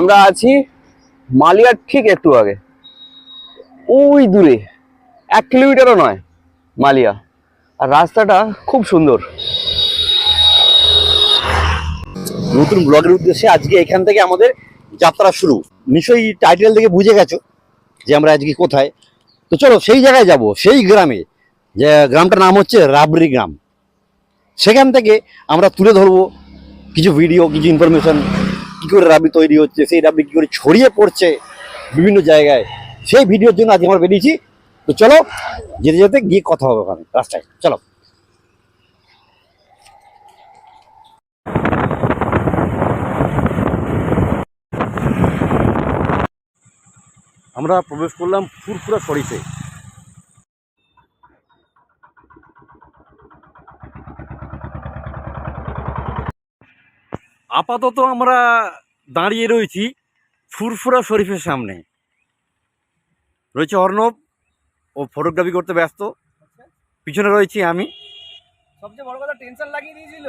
আমরা আছি মালিয়ার ঠিক একটু আগে। ওই দূরে, এক কিলোমিটারও নয় মালিয়া। আর রাস্তাটা খুব সুন্দর। নতুন ব্লগের উদ্দেশ্যে আজকে এখান থেকে আমাদের যাত্রা শুরু। নিশ্চয়ই টাইটেল থেকে বুঝে গেছো যে আমরা আজকে কোথায়। তো চলো, সেই জায়গায় যাব, সেই গ্রামে। যে গ্রামটার নাম হচ্ছে রাবড়ি গ্রাম। সেখান থেকে আমরা তুলে ধরবো কিছু ভিডিও কিছু ইনফরমেশন কী করে রাবি তৈরি হচ্ছে, সেই রাবড়ি কী করে ছড়িয়ে পড়ছে বিভিন্ন জায়গায়, সেই ভিডিওর জন্য আজকে আমরা বেরিয়েছি। তো চলো, যেতে যেতে গিয়ে কথা হবে ওখানে, রাস্তায়। চলো। আমরা প্রবেশ করলাম ফুরফুরা শরীফে আপাতত আমরা দাঁড়িয়ে রয়েছি ফুরফুরা শরীফের সামনে। রয়েছে অর্ণব ও ফটোগ্রাফি করতে ব্যস্ত। পিছনে রয়েছি আমি। সবচেয়ে বড় কথা টেনশন লাগিয়ে দিয়েছিল।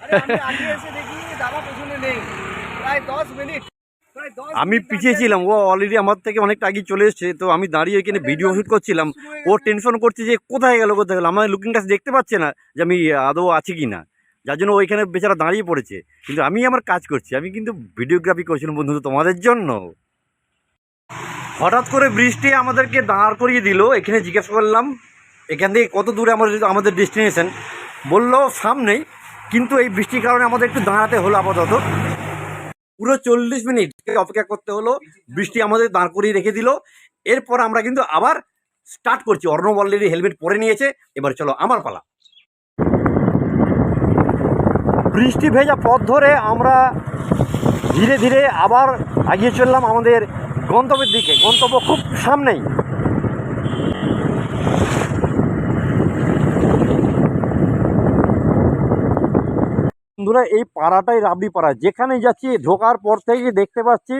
আমি আগে এসে দেখি দাদা পেছনে নেই। প্রায় দশ মিনিট প্রায় দশ আমি মিনিট পিছিয়ে ছিলাম ও অলরেডি আমার থেকে অনেকটা আগে চলে এসেছে তো আমি দাঁড়িয়ে এখানে ভিডিও শ্যুট করছিলাম। ও টেনশন করছে যে কোথায় গেল কোথায় গেল? আমার লুকিং গ্লাস দেখতে পাচ্ছে না যে আমি আদৌ আছি কি না যার জন্য ওইখানে বেচারা দাঁড়িয়ে পড়েছে। কিন্তু আমি আমার কাজ করছি, আমি কিন্তু ভিডিওগ্রাফি করছিলাম বন্ধু, তোমাদের জন্য। হঠাৎ করে বৃষ্টি আমাদেরকে দাঁড় করিয়ে দিল, এখানে জিজ্ঞেস করলাম, এখান থেকে কত দূরে আমাদের আমাদের ডেস্টিনেশন, বলল সামনেই, কিন্তু এই বৃষ্টির কারণে আমাদের একটু দাঁড়াতে হলো আপাতত। পুরো চল্লিশ মিনিট অপেক্ষা করতে হলো, বৃষ্টি আমাদের দাঁড় করিয়ে রেখে দিল। এরপর আমরা কিন্তু আবার স্টার্ট করছি। অর্ণব অলরেডি হেলমেট পরে নিয়েছে, এবার চলো আমার পালা। বৃষ্টি ভেজা পথ ধরে আমরা ধীরে ধীরে আবার এগিয়ে চললাম আমাদের গন্তব্যের দিকে। গন্তব্য খুব সামনেই। বন্ধুরা, এই পাড়াটাই রাবড়ি পাড়া। যেখানে যাচ্ছি, ঢোকার পর থেকে দেখতে পাচ্ছি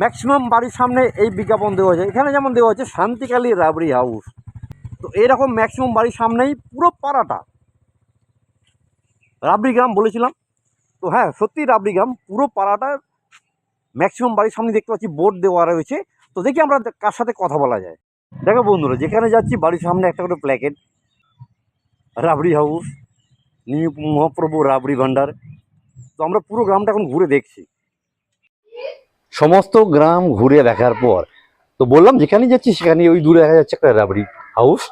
ম্যাক্সিমাম বাড়ির সামনে এই বিজ্ঞাপন দেওয়া হয়েছে। এখানে যেমন দেওয়া আছে শান্তিকালী রাবড়ি হাউস তো এরকম ম্যাক্সিমাম বাড়ির সামনেই পুরো পাড়াটা। রাবড়ি গ্রাম বলেছিলাম। তো হ্যাঁ সত্যি রাবড়ি গ্রাম, পুরো পাড়াটা ম্যাক্সিমাম বাড়ির সামনে দেখতে পাচ্ছি বোর্ড দেওয়া রয়েছে। তো দেখি আমরা কার সাথে কথা বলা যায়। দেখো বন্ধুরা, যেখানে যাচ্ছি, বাড়ির সামনে একটা করে প্ল্যাকেট রাবড়ি হাউস নিউ মহাপ্রভু রাবড়ি ভান্ডার। তো আমরা পুরো গ্রামটা এখন ঘুরে দেখছি। সমস্ত গ্রাম ঘুরে দেখার পর, তো বললাম যেখানে যাচ্ছি, সেখানে ওই দূরে দেখা যাচ্ছে একটা রাবড়ি হাউস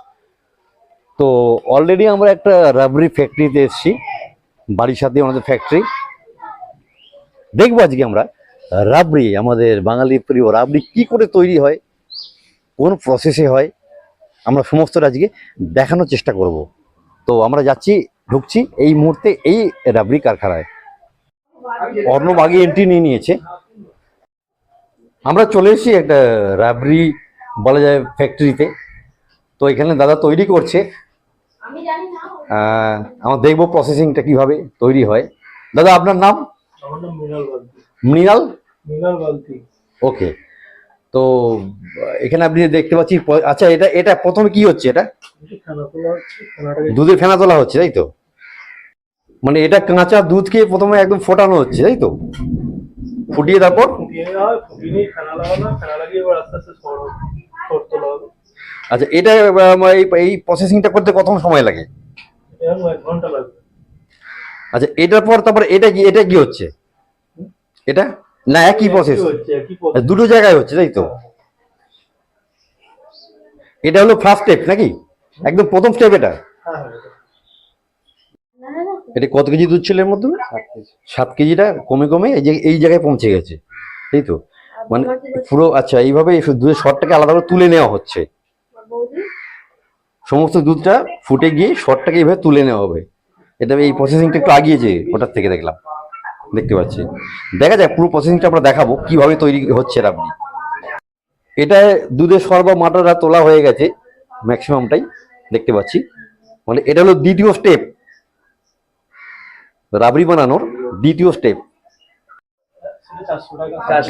তো অলরেডি আমরা একটা রাবড়ি ফ্যাক্টরিতে এসেছি। বাড়ির সাথে আমাদের ফ্যাক্টরি দেখব আজকে আমরা। রাবড়ি, আমাদের বাঙালি প্রিয় রাবড়ি কি করে তৈরি হয়, কোন প্রসেসে হয়, আমরা সমস্তটা আজকে দেখানোর চেষ্টা করব। তো আমরা যাচ্ছি, ঢুকছি এই মুহূর্তে এই রাবড়ি কারখানায়। অর্ণব আগে এন্ট্রি নিয়ে নিয়েছে। আমরা চলে এসেছি একটা রাবড়ি, বলা যায় ফ্যাক্টরিতে তো এখানে দাদা তৈরি করছে। আমরা দেখব প্রসেসিংটা কীভাবে তৈরি হয়। দাদা আপনার নাম? মৃণাল ওকে তো এখানে আপনি দেখতে পাচ্ছি আচ্ছা এটা এটা প্রথমে কি হচ্ছে এটা? দুধের ফেনা তোলা হচ্ছে তাই তো? মানে এটা কাঁচা দুধকে প্রথমে একদম ফোটানো হচ্ছে তাই তো? ফুটিয়ে তারপর? ফুটিয়ে ফুটিয়ে ফেনা লাগানো ফেনা লাগিয়ে আস্তে আস্তে আচ্ছা এটা এই প্রসেসিংটা করতে কত সময় লাগে? আচ্ছা এটার পর তারপর এটা কি এটা কি হচ্ছে? এটা? না, একই প্রসেস একই দুটো জায়গায় হচ্ছে, তাই তো? এটা হলো ফার্স্ট স্টেপ নাকি? একদম প্রথম স্টেপ এটা। এটা। কত কেজি দুধ ছিল এর মধ্যে? সাত কেজিটা, কমে কমে এই এই জায়গায় পৌঁছে গেছে। তাই তো? মানে পুরো আচ্ছা এইভাবে এই দুধের শটটাকে আলাদা করে তুলে নেওয়া হচ্ছে। সমস্ত দুধটা ফুটে গিয়ে শটটাকে এইভাবে তুলে নেওয়া হবে। এটা এই প্রসেসিংটা একটু আগিয়েছে ওটার থেকে দেখলাম। দেখতে পাচ্ছি। দেখা যাক, পুরো প্রসেসিংটা আমরা দেখাবো, কীভাবে তৈরি হচ্ছে রাবড়ি এটা দুধের সর বা মাটারা তোলা হয়ে গেছে ম্যাক্সিমামটাই দেখতে পাচ্ছি। মানে এটা হলো দ্বিতীয় স্টেপ রাবড়ি বানানোর দ্বিতীয় স্টেপ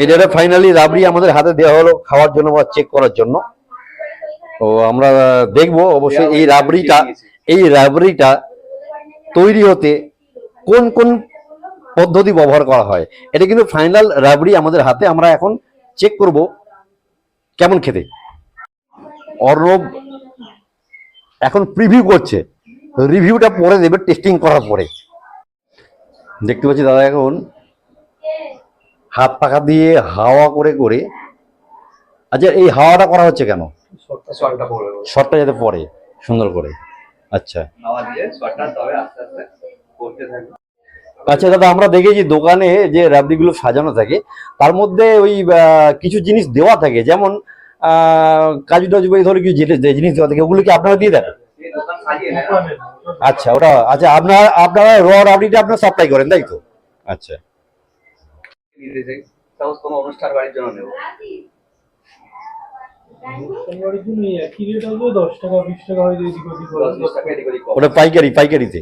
এটা ফাইনালি রাবড়ি আমাদের হাতে দেওয়া হলো খাওয়ার জন্য বা চেক করার জন্য। তো আমরা দেখব অবশ্যই এই রাবড়িটা এই রাবড়িটা তৈরি হতে কোন কোন পদ্ধতি ব্যবহার করা হয়? এটা কিন্তু ফাইনাল রাবড়ি আমাদের হাতে আমরা এখন চেক করব কেমন খেতে। অর্ণব এখন প্রিভিউ করছে। রিভিউটা পরে দেবে টেস্টিং করার পরে। দেখতে পাচ্ছি দাদা এখন হাত পাখা দিয়ে হাওয়া করে করে। আচ্ছা এই হাওয়াটা করা হচ্ছে কেন? শর্টটা যাতে পরে সুন্দর করে। আচ্ছা। আচ্ছা দাদা আমরা দেখেছি দোকানে যে রাবড়িগুলো সাজানো থাকে তার মধ্যে ওই কিছু জিনিস দেওয়া থাকে যেমন কাজু টাজু বা এই ধরনের কিছু জিনিস- জিনিস দেওয়া থাকে ওগুলো কি আপনারা দিয়ে দেন? আচ্ছা ওটা আচ্ছা আপনার আপনারা র রাবড়িটা আপনার সাপ্লাই করেন তাই তো? আচ্ছা। অনুষ্ঠান বাড়ির জন্য নেব। ওটা পাইকারি পাইকারিতে?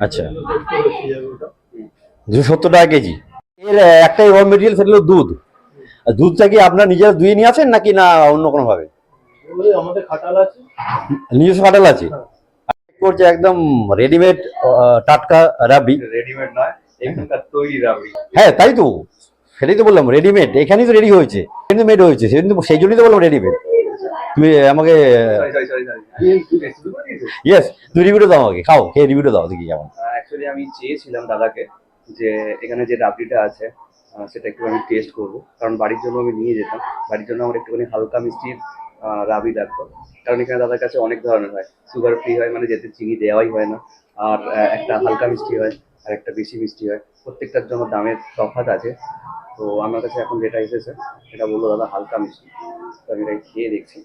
আচ্ছা। দুশো সত্তর টাকা কেজি। এর একটাই র মেটেরিয়াল সেটা হলো দুধ। আর দুধটা কি আপনার নিজেরা দুয়ে নিয়ে আসেন নাকি না অন্য কোনো ভাবে আমাদের খাটাল আছে। নিজস্ব কাটাল আছে? করছে একদম রেডিমেড টাটকা রাবড়ি। রেডিমেড নয় এখানকার তৈরি রাবড়ি। হ্যাঁ তাই তো। সেটাই তো বললাম রেডিমেড এখানেই তো রেডি হয়েছে। কিন্তু মেড হয়েছে জন্য সেই জন্যই তো বললাম রেডিমেড তুমি আমাকে ইয়েস তুমি রিভিউটা দাও আমাকে খাও খেয়ে রিভিউটা দাও দেখি কেমন। অ্যাকচুয়ালি আমি চেয়েছিলাম দাদাকে যে এখানে যে রাবড়িটা আছে সেটা একটু আমি টেস্ট করব। কারণ বাড়ির জন্য আমি নিয়ে যেতাম। বাড়ির জন্য আমার একটুখানি হালকা মিষ্টির আহ, রাবড়ি লাগতো। কারণ এখানে দাদার কাছে অনেক ধরনের হয়। সুগার ফ্রি হয় মানে যেতে চিনি দেওয়াই হয় না। আর একটা হালকা মিষ্টি হয় আর একটা বেশি মিষ্টি হয়। প্রত্যেকটার জন্য দামের তফাৎ আছে। তো আমার কাছে এখন যেটা এসেছে সেটা বলল দাদা হালকা মিষ্টি। তো আমি এটাই খেয়ে দেখছি।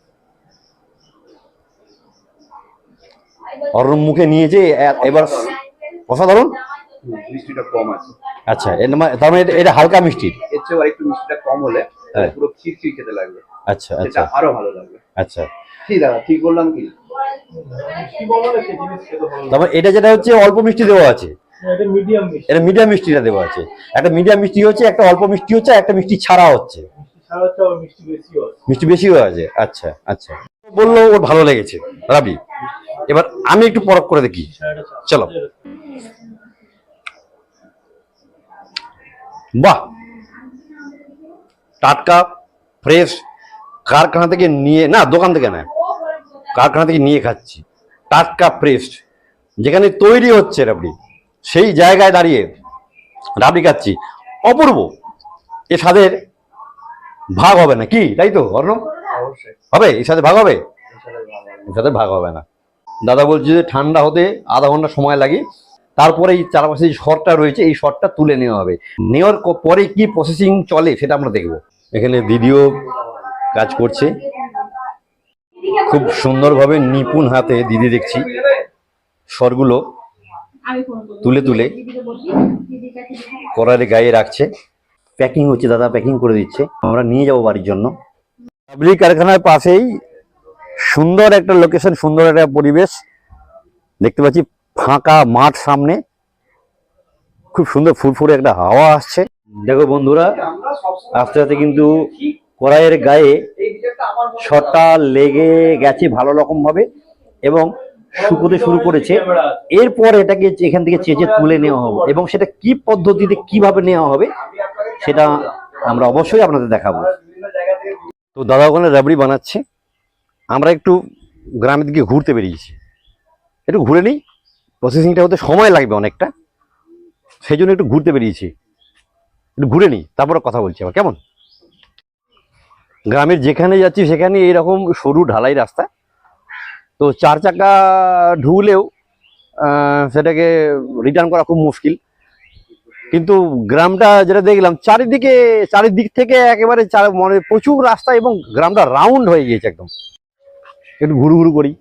অরুণ মুখে নিয়েছে এবার অসাধারণ। মিষ্টিটা কম আছে। আচ্ছা এর মানে তার মানে এটা- এটা হালকা মিষ্টি। এর চেয়েও আরেকটু মিষ্টিটা কম হলে হ্যাঁ। পুরো খিরখির খেতে লাগবে। আচ্ছা আচ্ছা। আরও ভালো লাগবে। আচ্ছা। ঠিক দাদা ঠিক বললাম কি। তারপর এটা যেটা হচ্ছে অল্প মিষ্টি দেওয়া আছে। এটা মিডিয়াম মিষ্টি। এটা মিডিয়াম মিষ্টিটা দেওয়া আছে। একটা মিডিয়াম মিষ্টি হচ্ছে একটা অল্প মিষ্টি হচ্ছে একটা মিষ্টি ছাড়া হচ্ছে। মিষ্টি বেশিও আছে। আচ্ছা আচ্ছা। বলল ওর ভালো লেগেছে। রাবি এবার আমি একটু পরখ করে দেখি। চলো। বাহ! টাটকা ফ্রেশ কারখানা থেকে নিয়ে না দোকান থেকে না কারখানা থেকে নিয়ে খাচ্ছি। টাটকা ফ্রেশ। যেখানে তৈরি হচ্ছে রাবড়ি সেই জায়গায় দাঁড়িয়ে রাবড়ি খাচ্ছি অপূর্ব। এ স্বাদের ভাগ হবে না। কি? তাই তো অর্ণব? হবে? এর সাথে ভাগ হবে। এর সাথে ভাগ হবে। না। দাদা বলছে যে ঠান্ডা হতে আধা ঘণ্টা সময় লাগে। তারপরে এই চারপাশে যে শর্টটা রয়েছে এই শর্টটা তুলে নেওয়া হবে। নেওয়ার পরে কি প্রসেসিং চলে সেটা আমরা দেখব। এখানে দিদিও কাজ করছে। খুব সুন্দরভাবে নিপুণ হাতে দিদি দেখছি। স্বরগুলো তুলে তুলে করারে গায়ে রাখছে। প্যাকিং হচ্ছে দাদা প্যাকিং করে দিচ্ছে। আমরা নিয়ে যাব বাড়ির জন্য। রাবড়ি কারখানার পাশেই সুন্দর একটা লোকেশন সুন্দর একটা পরিবেশ। দেখতে পাচ্ছি ফাঁকা মাঠ সামনে। খুব সুন্দর ফুরফুরে একটা হাওয়া আসছে। দেখো বন্ধুরা আস্তে আস্তে কিন্তু কড়াইয়ের গায়ে শটটা লেগে গেছে ভালো রকম ভাবে এবং শুকোতে শুরু করেছে। এরপর এটাকে এখান থেকে চেঁচে তুলে নেওয়া হবে এবং সেটা কি পদ্ধতিতে কীভাবে নেওয়া হবে, সেটা আমরা অবশ্যই আপনাদের দেখাবো। তো দাদা ওখানে রাবড়ি বানাচ্ছে। আমরা একটু গ্রামের দিকে ঘুরতে বেরিয়েছি। একটু ঘুরে নিই। প্রসেসিংটা হতে সময় লাগবে অনেকটা। সেই জন্য একটু ঘুরতে বেরিয়েছি। একটু ঘুরে নিই, তারপরে কথা বলছি আবার। কেমন? গ্রামের যেখানে যাচ্ছি, সেখানে এরকম সরু ঢালাই রাস্তা। তো চার চাকা ঢুকলেও সেটাকে রিটার্ন করা খুব মুশকিল। কিন্তু গ্রামটা যেটা দেখলাম, চারিদিকে, চারিদিক থেকে একেবারে চার মানে প্রচুর রাস্তা এবং গ্রামটা রাউন্ড হয়ে গিয়েছে একদম। একটু ঘুরু ঘুরু করি,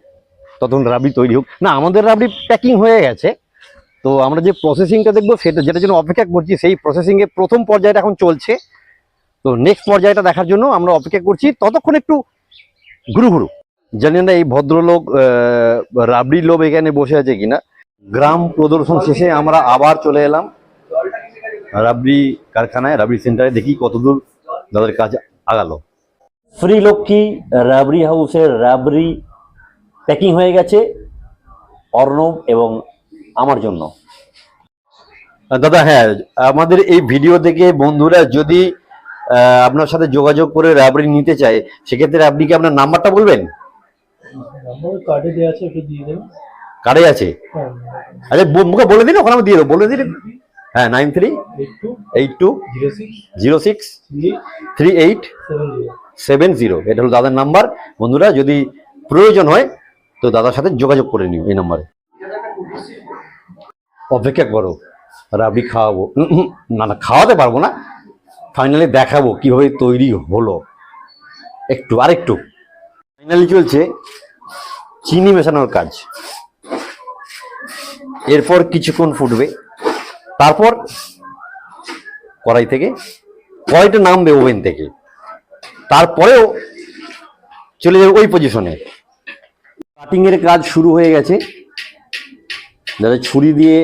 ততক্ষণ রাবড়ি তৈরি হোক। না, আমাদের রাবড়ি প্যাকিং হয়ে গেছে। তো আমরা যে প্রসেসিংটা দেখব, সেটা যেটার জন্য অপেক্ষা করছি, সেই প্রসেসিংয়ে প্রথম পর্যায়টা এখন চলছে। তো নেক্সট পর্যায়টা দেখার জন্য আমরা অপেক্ষা করছি। ততক্ষণ একটু ঘুরু ঘুরু। জানি না এই ভদ্রলোক আহ, রাবড়ি লোভ এখানে বসে আছে কিনা। গ্রাম প্রদর্শন শেষে আমরা আবার চলে এলাম। রাবড়ি কারখানায় রাবড়ি সেন্টারে দেখি কতদূর দাদার কাজ আগালো। শ্রী লক্ষ্মী রাবড়ি হাউসের রাবড়ি প্যাকিং হয়ে গেছে অর্ণব এবং আমার জন্য। দাদা হ্যাঁ আমাদের এই ভিডিও দেখে বন্ধুরা যদি আপনার সাথে যোগাযোগ করে রাবড়ি নিতে চায় সেক্ষেত্রে আপনি কি আপনার নাম্বারটা বলবেন? নাম্বার কার্ডে দেওয়া আছে একটু দিয়ে দেবেন। কার্ডে আছে? হ্যাঁ। আচ্ছা মুখে বলে দিন ওখানে আমি দিয়ে দেবো। বলে দিন হ্যাঁ nine three eight two zero six three eight seven zero এটা হলো দাদার নাম্বার বন্ধুরা যদি প্রয়োজন হয় তো দাদার সাথে যোগাযোগ করে নিও এই নাম্বারে অপেক্ষা করো রাবড়ি খাওয়াবো। না না খাওয়াতে পারব না। ফাইনালি দেখাবো কীভাবে তৈরি হলো। একটু আরেকটু। ফাইনালি চলছে। চিনি মেশানোর কাজ। এরপর কিছুক্ষণ ফুটবে। তারপর কড়াই থেকে কড়াইটা নামবে ওভেন থেকে। তারপরেও চলে যাবে ওই পজিশনে কাটিং এর কাজ শুরু হয়ে গেছে। দাদা ছুরি দিয়ে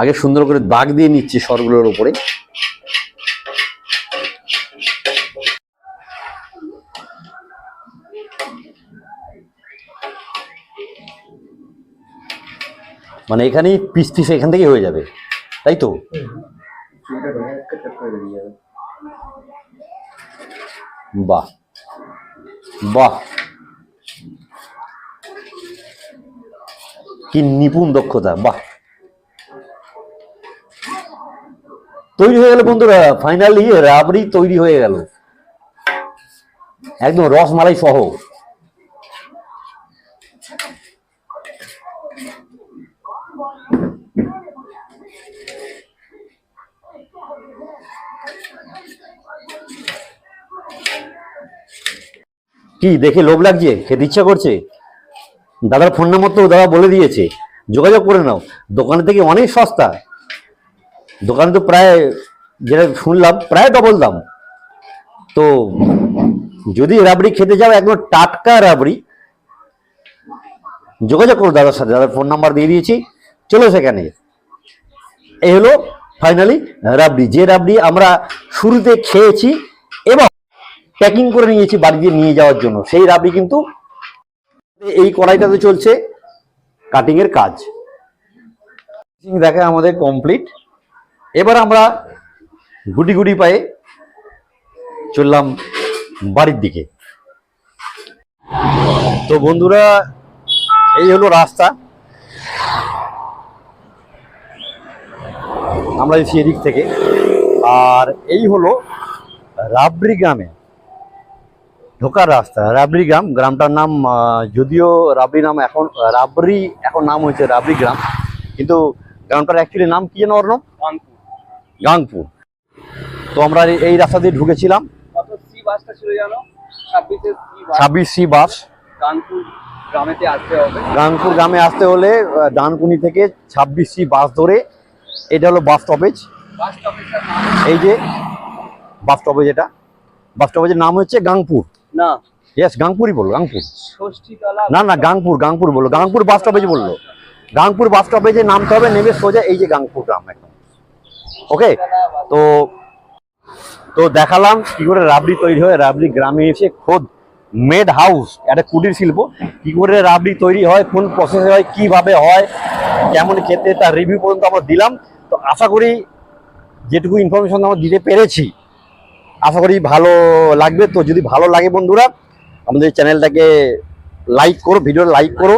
আগে সুন্দর করে দাগ দিয়ে নিচ্ছে সরগুলোর উপরে। মানে এখানেই পিস পিস এখান থেকে হয়ে যাবে, তাই তো? বাহ বাহ। কি নিপুণ দক্ষতা, বাহ। তৈরি হয়ে গেল বন্ধুরা ফাইনালি রাবড়ি তৈরি হয়ে গেল। একদম রসমালাই সহ। কি দেখে লোভ লাগছে? খেতে ইচ্ছা করছে? দাদার ফোন নাম্বার তো দাদা বলে দিয়েছে। যোগাযোগ করে নাও। দোকান থেকে অনেক সস্তা। দোকানে তো প্রায়, যেটা শুনলাম, প্রায় ডবল দাম। তো যদি রাবড়ি খেতে যাও, একদম টাটকা রাবড়ি, যোগাযোগ করো দাদার সাথে। দাদার ফোন নাম্বার দিয়ে দিয়েছি। চলো সেখানে। এই হলো ফাইনালি রাবড়ি। যে রাবড়ি আমরা শুরুতে খেয়েছি এবং প্যাকিং করে নিয়েছি বাড়ি দিয়ে নিয়ে যাওয়ার জন্য। সেই রাবড়ি কিন্তু এই কড়াইটাতে চলছে কাটিং এর কাজ। দেখা আমাদের কমপ্লিট এবার আমরা গুটি গুটি পায়ে চললাম বাড়ির দিকে। তো বন্ধুরা, এই হলো রাস্তা। আমরা এসেছি এদিক থেকে। আর এই হলো রাবড়ি গ্রামে। ঢোকার রাস্তা রাবড়ি গ্রাম। গ্রামটার নাম যদিও রাবড়ি নাম এখন রাবড়ি এখন নাম হয়েছে রাবড়ি গ্রাম কিন্তু গ্রামটার অ্যাকচুয়ালি নাম কি যেন ওর নাম? গাংপুর। তো আমরা এই- রাস্তা দিয়ে ঢুকেছিলাম। ছাব্বিশে সি বাস গাংপুর গ্রামে আসতে হলে ডানকুনি থেকে ছাব্বিশ সি বাস ধরে এটা হলো বাস স্টপেজ এই যে বাস স্টপেজ এটা। বাস স্টপেজের নাম হচ্ছে গাংপুর। না। ইয়েস গাংপুরই বলল গাংপুর না না গাংপুর গাংপুর বলল গাংপুর বাস স্টপেজ বলল। গাংপুর বাস স্টপেজে নামতে হবে নেমে সোজা এই যে গাংপুর গ্রাম একদম ওকে তো তো দেখালাম কি করে রাবড়ি তৈরি হয় রাবড়ি গ্রামে এসে খোদ মেড হাউস একটা কুটির শিল্প। কি করে রাবড়ি তৈরি হয় কোন প্রসেসে হয় কীভাবে হয় কেমন খেতে তার রিভিউ পর্যন্ত আমরা দিলাম। তো আশা করি যেটুকু ইনফরমেশন আমরা দিতে পেরেছি আশা করি ভালো লাগবে। তো যদি ভালো লাগে বন্ধুরা আমাদের চ্যানেলটাকে লাইক করো ভিডিও লাইক করো।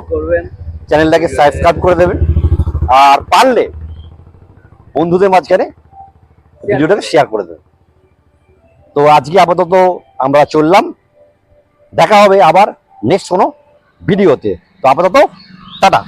চ্যানেলটাকে সাবস্ক্রাইব করে দেবেন। আর পারলে বন্ধুদের মাঝখানে ভিডিওটাকে শেয়ার করে দেবেন। তো আজকে আপাতত আমরা চললাম। দেখা হবে আবার নেক্সট কোনো ভিডিওতে। তো আপাতত টাটা।